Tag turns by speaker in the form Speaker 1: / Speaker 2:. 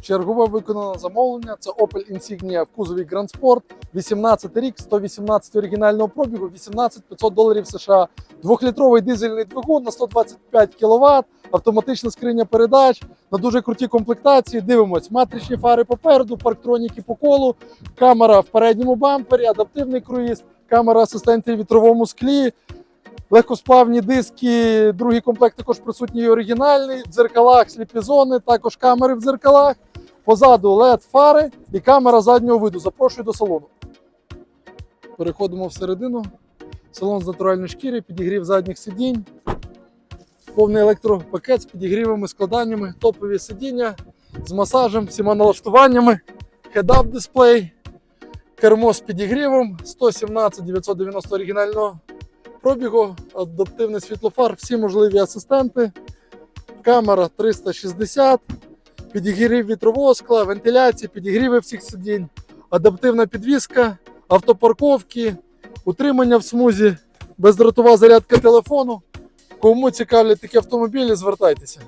Speaker 1: Чергове виконане замовлення. Це Opel Insignia в кузові Grand Sport. 18 рік, 118 оригінального пробігу, 18 500 доларів США. Двохлітровий дизельний двигун на 125 кВт, автоматична скриня передач на дуже круті комплектації. Дивимось, матричні фари попереду, парктроніки по колу, камера в передньому бампері, адаптивний круїз, камера асистентів в вітровому склі. Легкосплавні диски, другий комплект також присутній оригінальний. В дзеркалах сліпі зони, також камери в дзеркалах. Позаду LED фари і камера заднього виду. Запрошую до салону. Переходимо всередину. Салон з натуральної шкіри, підігрів задніх сидінь, повний електропакет з підігрівами, складаннями, топові сидіння з масажем, всіма налаштуваннями, хедап дисплей, кермо з підігрівом, 117 990 оригінального пробігу, адаптивний світлофар, всі можливі асистенти, камера 360, підігрів вітрового скла, вентиляції, підігріви всіх сидінь, адаптивна підвіска, автопарковки, утримання в смузі, бездротова зарядка телефону. Кому цікавлять такі автомобілі, звертайтеся.